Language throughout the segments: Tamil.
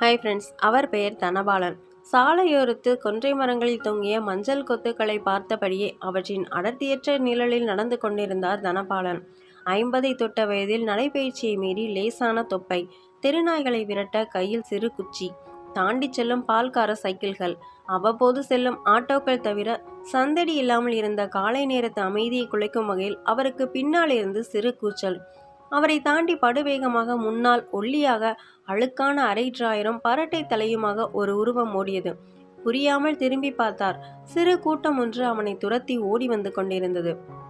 ஹாய் ஃப்ரெண்ட்ஸ் அவர் பெயர் தனபாலன். சாலையோரத்து கொன்றை மரங்களில் தொங்கிய மஞ்சள் கொத்துக்களை பார்த்தபடியே அவற்றின் அடர்த்தியற்ற நிழலில் நடந்து கொண்டிருந்தார் தனபாலன். ஐம்பதை தொட்ட வயதில் நடைபயிற்சியை மீறி லேசான தொப்பை தெருநாய்களை விரட்ட கையில் சிறு குச்சி தாண்டி செல்லும் பால்கார சைக்கிள்கள் அவ்வப்போது செல்லும் ஆட்டோக்கள் தவிர சந்தடி இல்லாமல் இருந்த காலை நேரத்து அமைதியை குலைக்கும் வகையில் அவருக்கு பின்னால் இருந்து சிறு கூச்சல். அவரை தாண்டி படுவேகமாக முன்னால் ஒல்லியாக அழுக்கான அரை டிராயரும் பரட்டை தலையுமாக ஒரு உருவம் ஓடியது. புரியாமல் திரும்பி பார்த்தார். சிறு கூட்டம் ஒன்று அவனை துரத்தி ஓடி வந்து கொண்டிருந்தது.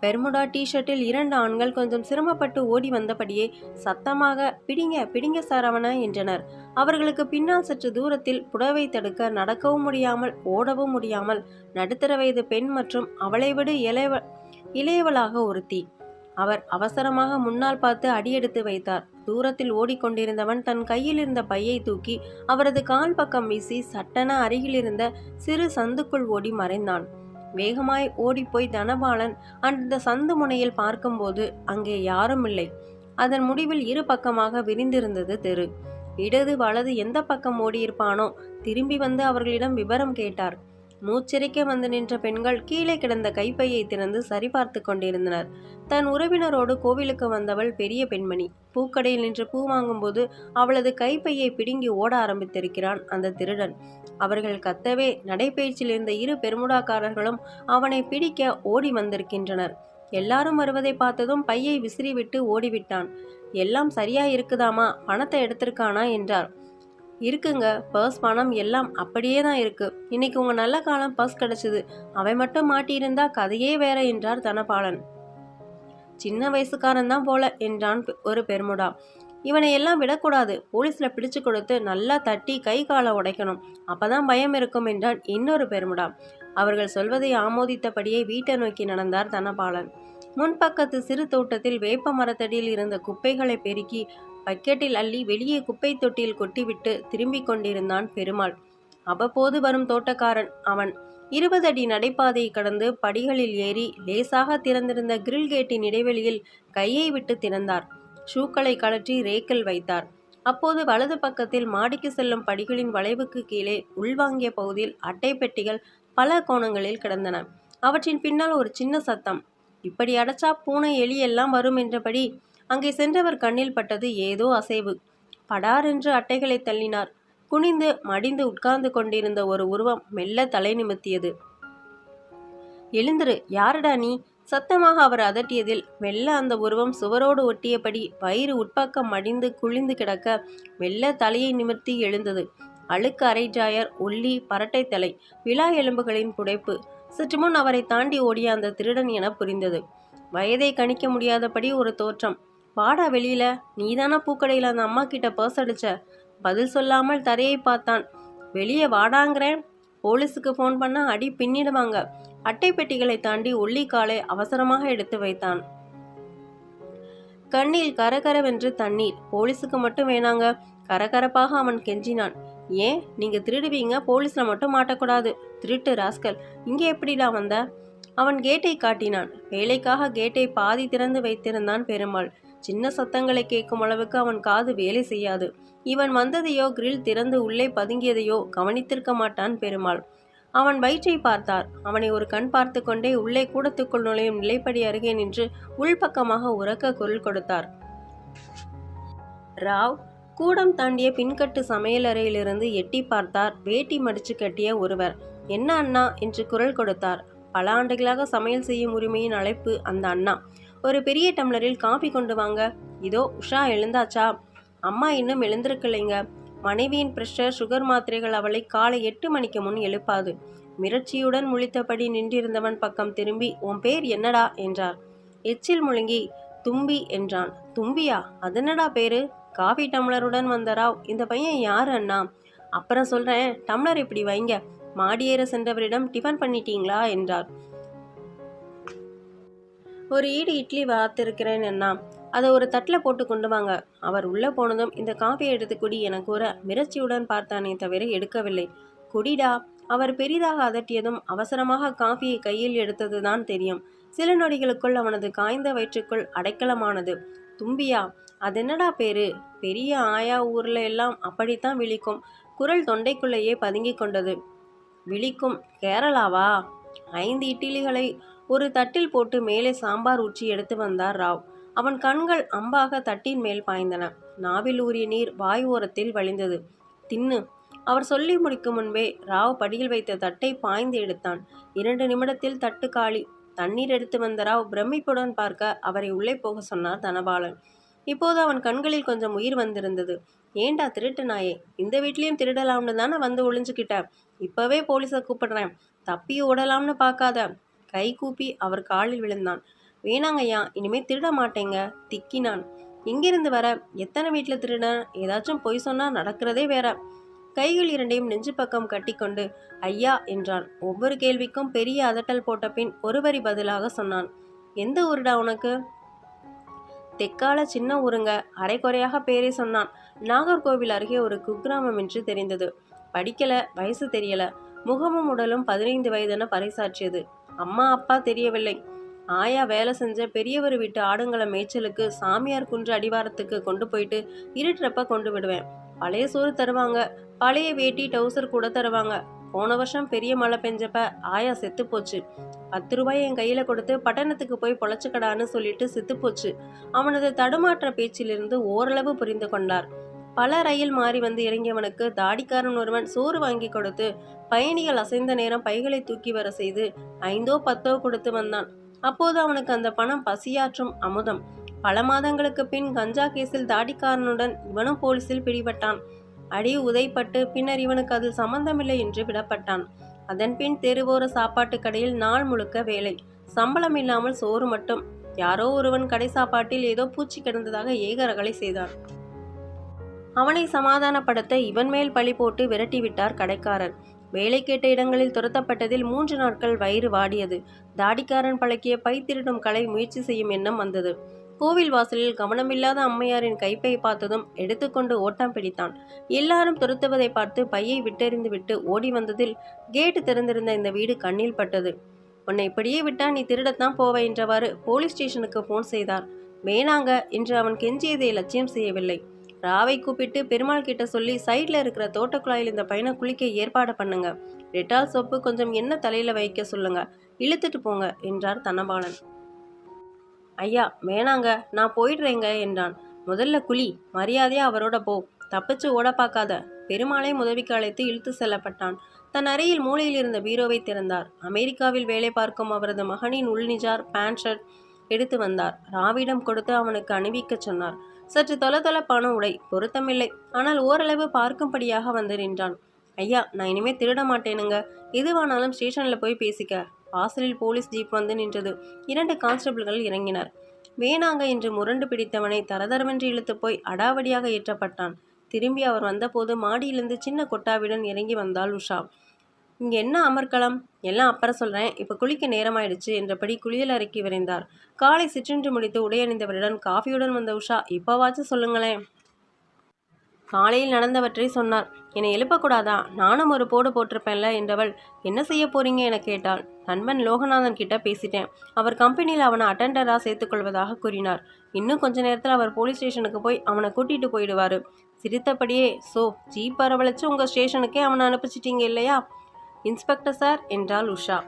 பெர்முடா டி-ஷர்ட்டில் இரண்டு ஆண்கள் கொஞ்சம் சிரமப்பட்டு ஓடி வந்தபடியே சத்தமாக பிடிங்க பிடிங்க சார் அவன என்றனர். அவர்களுக்கு பின்னால் சற்று தூரத்தில் புடவை தடுக்க நடக்கவும் முடியாமல் ஓடவும் முடியாமல் நடுத்தர வயது பெண் மற்றும் அவளை விட இளையவ இளையவளாக ஒருத்தி அவர் அவசரமாக முன்னால் பார்த்து அடியெடுத்து வைத்தார். தூரத்தில் ஓடிக்கொண்டிருந்தவன் தன் கையில் இருந்த பையை தூக்கி அவரது கால் பக்கம் வீசி சட்டென அருகில் இருந்த சிறு சந்துக்குள் ஓடி மறைந்தான். வேகமாய் ஓடிப்போய் தனபாலன் அந்த சந்து முனையில் பார்க்கும்போது அங்கே யாரும் இல்லை. அதன் முடிவில் இரு பக்கமாக விரிந்திருந்தது தெரு. இடது வலது எந்த பக்கம் ஓடியிருப்பானோ திரும்பி வந்து அவர்களிடம் விவரம் கேட்டார். மூச்சரிக்க வந்து நின்ற பெண்கள் கீழே கிடந்த கைப்பையை திறந்து சரிபார்த்து கொண்டிருந்தனர். தன் உறவினரோடு கோவிலுக்கு வந்தவள் பெரிய பெண்மணி. பூக்கடையில் நின்று பூ வாங்கும்போது அவளது கைப்பையை பிடுங்கி ஓட ஆரம்பித்திருக்கிறான் அந்த திருடன். அவர்கள் கத்தவே நடைபயிற்சியில் இருந்த இரு பெருமுடாக்காரர்களும் அவனை பிடிக்க ஓடி வந்திருக்கின்றனர். எல்லாரும் வருவதை பார்த்ததும் பையை விசிறிவிட்டு ஓடிவிட்டான். எல்லாம் சரியா இருக்குதாமா பணத்தை எடுத்திருக்கானா? என்றார். இருக்குங்க. பர்ஸ் பணம் எல்லாம் அப்படியே தான் இருக்கு. இன்னைக்கு உங்க நல்ல காலம் பர்ஸ் கிடைச்சது. அவன் மட்டும் மாட்டியிருந்தா கதையே வேற என்றார் தனபாலன். சின்ன வயசுக்காரன் தான் போல என்றான் ஒரு பெருமுடா. இவனை எல்லாம் விடக்கூடாது. போலீஸ்ல பிடிச்சு கொடுத்து நல்லா தட்டி கை காலை உடைக்கணும். அப்பதான் பயம் இருக்கும் என்றான் இன்னொரு பெருமுடா. அவர்கள் சொல்வதை ஆமோதித்தபடியே வீட்டை நோக்கி நடந்தார் தனபாலன். முன்பக்கத்து சிறு தோட்டத்தில் வேப்ப மரத்தடியில் இருந்த குப்பைகளை பெருக்கி பக்கெட்டில் அள்ளி வெளியே குப்பை தொட்டியில் கொட்டிவிட்டு திரும்பிக் கொண்டிருந்தான் பெருமாள். அவ்வப்போது வரும் தோட்டக்காரன் அவன். இருபது அடி நடைபாதையை கடந்து படிகளில் ஏறி லேசாக திறந்திருந்த கிரில் கேட்டின் இடைவெளியில் கையை விட்டு திறந்தார். ஷூக்களை கழற்றி ரேக்கில் வைத்தார். அப்போது வலது பக்கத்தில் மாடிக்கு செல்லும் படிகளின் வளைவுக்கு கீழே உள்வாங்கிய பகுதியில் அட்டை பெட்டிகள் பல கோணங்களில் கிடந்தன. அவற்றின் பின்னால் ஒரு சின்ன சத்தம். இப்படி அடைச்சா பூனை எலி எல்லாம் வரும் என்றபடி அங்கே சென்றவர் கண்ணில் பட்டது ஏதோ அசைவு. படார் என்று அட்டைகளை தள்ளினார். குனிந்து மடிந்து உட்கார்ந்து கொண்டிருந்த ஒரு உருவம் மெல்ல தலை நிமித்தியது எழுந்திரு யாரடா நீ? சத்தமாக அவர் அதட்டியதில் மெல்ல அந்த உருவம் சுவரோடு ஒட்டியபடி வயிறு உட்பக்கம் மடிந்து குளிந்து கிடக்க மெல்ல தலையை நிமிர்த்தி எழுந்தது. அழுக்கு அரைஜாயர் ஒல்லி பரட்டை தலை விழா எலும்புகளின் புடைப்பு. சற்று முன் அவரை தாண்டி ஓடிய அந்த திருடன் என புரிந்தது. வயதை கணிக்க முடியாதபடி ஒரு தோற்றம். வாடா வெளியில. நீதானா பூக்கடையில் அந்த அம்மா கிட்ட பர்ஸ் அடிச்ச. பதில் சொல்லாமல் தரையை பார்த்தான். வெளியே வாடாங்கிறேன். போலீஸுக்கு ஃபோன் பண்ணால் அடி பின்னிடுவாங்க. அட்டை பெட்டிகளை தாண்டி ஒல்லிக்காலை அவசரமாக எடுத்து வைத்தான். கண்ணில் கரகரவென்று தண்ணீர். போலீஸுக்கு மட்டும் வேணாங்க. கரகரப்பாக அவன் கெஞ்சினான். ஏன்? நீங்க திருடுவீங்க. போலீஸ்ல மட்டும் மாட்டக்கூடாது. திருட்டு ராஸ்கல். இங்கே எப்படிடா வந்த? அவன் கேட்டை காட்டினான். வேலைக்காக கேட்டை பாதி திறந்து வைத்திருந்தான் பெருமாள். சின்ன சத்தங்களை கேட்கும் அளவுக்கு அவன் காது வேலை செய்யாது. இவன் வந்ததையோ கிரில் திறந்து உள்ளே பதுங்கியதையோ கவனித்திருக்க மாட்டான் பெருமாள். அவன் வயிற்றை பார்த்தார். அவனை ஒரு கண் பார்த்து கொண்டே உள்ளே கூடத்துக்குள் நுழையும் நிலைப்படி அருகே நின்று உள்பக்கமாக உறக்க குரல் கொடுத்தார். ராவ் கூடம் தாண்டிய பின்கட்டு சமையலறையிலிருந்து எட்டி பார்த்தார் வேட்டி மடிச்சு கட்டிய ஒருவர். என்ன அண்ணா? என்று குரல் கொடுத்தார். பல ஆண்டுகளாக சமையல் செய்யும் உரிமையின் அழைப்பு அந்த அண்ணா. ஒரு பெரிய டம்ளரில் காபி கொண்டு வாங்க. இதோ உஷா எழுந்தாச்சா? அம்மா இன்னும் எழுந்திருக்கலைங்க. மனைவியின் பிரஷர் சுகர் மாத்திரைகள் அவளை காலை எட்டு மணிக்கு முன் எழுப்பாது. மிரட்சியுடன் முழித்தபடி நின்றிருந்தவன் பக்கம் திரும்பி உன் பேர் என்னடா? என்றார். எச்சில் முழுங்கி தும்பி என்றான். தும்பியா? அதனடா பேரு? காபி டம்ளருடன் வந்த ராவ் இந்த பையன் யார் அண்ணா? அப்புறம் சொல்றேன். டம்ளர் இப்படி வைங்க. மாடியேற சென்றவரிடம் டிஃபன் பண்ணிட்டீங்களா? என்றார். ஒரு ஈடு இட்லி வாத்திருக்கிறேன் என்ன அதை ஒரு தட்டில் போட்டு கொண்டு வாங்க. அவர் உள்ளே போனதும் இந்த காஃபியை எடுத்து குடி என கூற மிரட்சியுடன் பார்த்தானே தவிர எடுக்கவில்லை. குடிடா. அவர் பெரிதாக அதட்டியதும் அவசரமாக காஃபியை கையில் எடுத்ததுதான் தெரியும். சில நொடிகளுக்குள் அவனது காய்ந்த வயிற்றுக்குள் அடைக்கலமானது. தும்பியா அது என்னடா பேரு? பெரிய ஆயா ஊர்ல எல்லாம் அப்படித்தான் விழிக்கும். குரல் தொண்டைக்குள்ளேயே பதுங்கிக் கொண்டது. விழிக்கும் கேரளாவா? ஐந்து இட்லிகளை ஒரு தட்டில் போட்டு மேலே சாம்பார் ஊற்றி எடுத்து வந்தார் ராவ். அவன் கண்கள் அம்பாக தட்டின் மேல் பாய்ந்தன. நாவில் ஊறிய நீர் வாய் ஓரத்தில் வழிந்தது. தின்னு அவர் சொல்லி முடிக்கும் முன்பே ராவ் படியில் வைத்த தட்டை பாய்ந்து எடுத்தான். இரண்டு நிமிடத்தில் தட்டு காலி. தண்ணீர் எடுத்து வந்த ராவ் பிரமிப்புடன் பார்க்க அவரை உள்ளே போக சொன்னார் தனபாலன். இப்போது அவன் கண்களில் கொஞ்சம் உயிர் வந்திருந்தது. ஏண்டா திருட்டு நாயே? இந்த வீட்லயும் திருடலாம்னு தானே வந்து ஒளிஞ்சுக்கிட்ட? இப்பவே போலீஸை கூப்பிடுறேன். தப்பி ஓடலாம்னு பார்க்காத. கை கூப்பி அவர் காலில் விழுந்தான். வேணாங்கய்யா இனிமே திருட மாட்டேங்க திக்கினான். இங்கிருந்து வர? எத்தனை வீட்டில் திருட? ஏதாச்சும் பொய் சொன்னால் நடக்கிறதே வேற. கைகள் இரண்டையும் நெஞ்சு பக்கம் கட்டிக்கொண்டு ஐயா என்றான். ஒவ்வொரு கேள்விக்கும் பெரிய அதட்டல் போட்ட பின் ஒரு வரி பதிலாக சொன்னான். எந்த ஊருடா உனக்கு? தெக்கால சின்ன ஊருங்க அரைக்குறையாக பேரே சொன்னான். நாகர்கோவில் அருகே ஒரு குக்கிராமம் என்று தெரிந்தது. படிக்கல வயசு தெரியல. முகமும் உடலும் பதினைந்து வயதென பறைசாற்றியது. அம்மா அப்பா தெரியவில்லை. ஆயா வேலை செஞ்ச பெரியவர் வீட்டு ஆடுங்களை மேய்ச்சலுக்கு சாமியார் குன்று அடிவாரத்துக்கு கொண்டு போயிட்டு இருட்டுறப்ப கொண்டு விடுவேன். பழைய சோறு தருவாங்க. பழைய வேட்டி டவுசர் கூட தருவாங்க. போன வருஷம் பெரிய மழை பெஞ்சப்ப ஆயா செத்து போச்சு. பத்து ரூபாய் என் கையில கொடுத்து பட்டணத்துக்கு போய் பொழைச்சுக்கடான்னு சொல்லிட்டு செத்து போச்சு. அவனது தடுமாற்ற பேச்சிலிருந்து ஓரளவு புரிந்து கொண்டார். பல ரயில் மாறி வந்து இறங்கியவனுக்கு தாடிக்காரன் ஒருவன் சோறு வாங்கி கொடுத்து பயணிகள் அசைந்த நேரம் பைகளை தூக்கி வர செய்து ஐந்தோ பத்தோ கொடுத்து வந்தான். அப்போது அவனுக்கு அந்த பணம் பசியாற்றும் அமுதம். பல மாதங்களுக்கு பின் கஞ்சா கேஸில் தாடிக்காரனுடன் இவனும் போலீசில் பிடிபட்டான். அடி உதைப்பட்டு பின்னர் இவனுக்கு அதில் சம்பந்தமில்லை என்று விடப்பட்டான். அதன்பின் தெருவோர சாப்பாட்டு கடையில் நாள் முழுக்க வேலை. சம்பளம் இல்லாமல் சோறு மட்டும். யாரோ ஒருவன் கடை சாப்பாட்டில் ஏதோ பூச்சி கிடந்ததாக ஏகரகளை செய்தான். அவனை சமாதானப்படுத்த இவன் மேல் பழி போட்டு விரட்டிவிட்டார் கடைக்காரர். வேலை கேட்ட இடங்களில் துரத்தப்பட்டதில் மூன்று நாட்கள் வயிறு வாடியது. தாடிக்காரன் பழக்கிய பை திருடும் கலை முயற்சி செய்யும் எண்ணம் வந்தது. கோவில் வாசலில் கவனமில்லாத அம்மையாரின் கைப்பை பார்த்ததும் எடுத்துக்கொண்டு ஓட்டம் பிடித்தான். எல்லாரும் துரத்துவதை பார்த்து பையை விட்டெறிந்து விட்டு ஓடி வந்ததில் கேட்டு திறந்திருந்த இந்த வீடு கண்ணில் பட்டது. உன்னை இப்படியே விட்டா நீ திருடத்தான் போவ என்றவாறு போலீஸ் ஸ்டேஷனுக்கு போன் செய்தார். வேணாங்க என்று அவன் கெஞ்சியதை லட்சியம் செய்யவில்லை. ராவை கூப்பிட்டு பெருமாள் கிட்ட சொல்லி சைட்ல இருக்கிற தோட்டக்குழாயில் இந்த பையனை குளிக்க ஏற்பாடு பண்ணுங்க. டெட்டால் சோப்பு கொஞ்சம் என்ன தலையில வைக்க சொல்லுங்க. இழுத்துட்டு போங்க என்றார் தனபாலன். ஐயா வேணாங்க நான் போயிடுறேங்க என்றான். முதல்ல குழி மரியாதையா அவரோட போ. தப்பிச்சு ஓட பார்க்காத. பெருமாளை உதவிக்கு அழைத்து இழுத்து செல்லப்பட்டான். தன் அறையில் மூலையில் இருந்த பீரோவை திறந்தார். அமெரிக்காவில் வேலை பார்க்கும் அவரது மகனின் உள்நிஜார் பேண்ட் ஷர்ட் எடுத்து வந்தார். ராவிடம் கொடுத்து அவனுக்கு அணிவிக்கச் சொன்னார். சற்று தொலதொலப்பான உடை பொருத்தமில்லை ஆனால் ஓரளவு பார்க்கும்படியாக வந்து நின்றான். ஐயா நான் இனிமே திருட மாட்டேனுங்க. எதுவானாலும் ஸ்டேஷன்ல போய் பேசிக்க. வாசலில் போலீஸ் ஜீப் வந்து நின்றது. இரண்டு கான்ஸ்டபிள்கள் இறங்கினர். வேணாங்க என்று முரண்டு பிடித்தவனை தரதரவென்று இழுத்து போய் அடாவடியாக ஏற்றப்பட்டான். திரும்பி அவர் வந்தபோது மாடியிலிருந்து சின்ன கொட்டாவிடன் இறங்கி வந்தாள் உஷா. இங்கே என்ன அமர்க்களம்? எல்லாம் அப்புறம் சொல்கிறேன் இப்போ குளிக்க நேரமாயிடுச்சு என்றபடி குளியல் அறைக்கு விரைந்தார். காலை சிற்றின்று முடித்து உடையணிந்தவரிடம் காஃபியுடன் வந்த உஷா இப்போவாச்சும் சொல்லுங்களேன். காலையில் நடந்தவற்றை சொன்னார். என்னை எழுப்பக்கூடாதா? நானும் ஒரு போடு போட்டிருப்பேன்ல என்றவள் என்ன செய்ய போறீங்க? என கேட்டாள். நண்பன் லோகநாதன் கிட்ட பேசிட்டேன். அவர் கம்பெனியில் அவனை அட்டெண்டராக சேர்த்துக்கொள்வதாக கூறினார். இன்னும் கொஞ்ச நேரத்தில் அவர் போலீஸ் ஸ்டேஷனுக்கு போய் அவனை கூட்டிட்டு போயிடுவாரு. சிரித்தபடியே சோ ஜீப் வரவழைச்சு உங்கள் ஸ்டேஷனுக்கே அவனை அனுப்பிச்சிட்டீங்க இல்லையா? இன்ஸ்பெக்டர் சார் என்றாள் உஷா.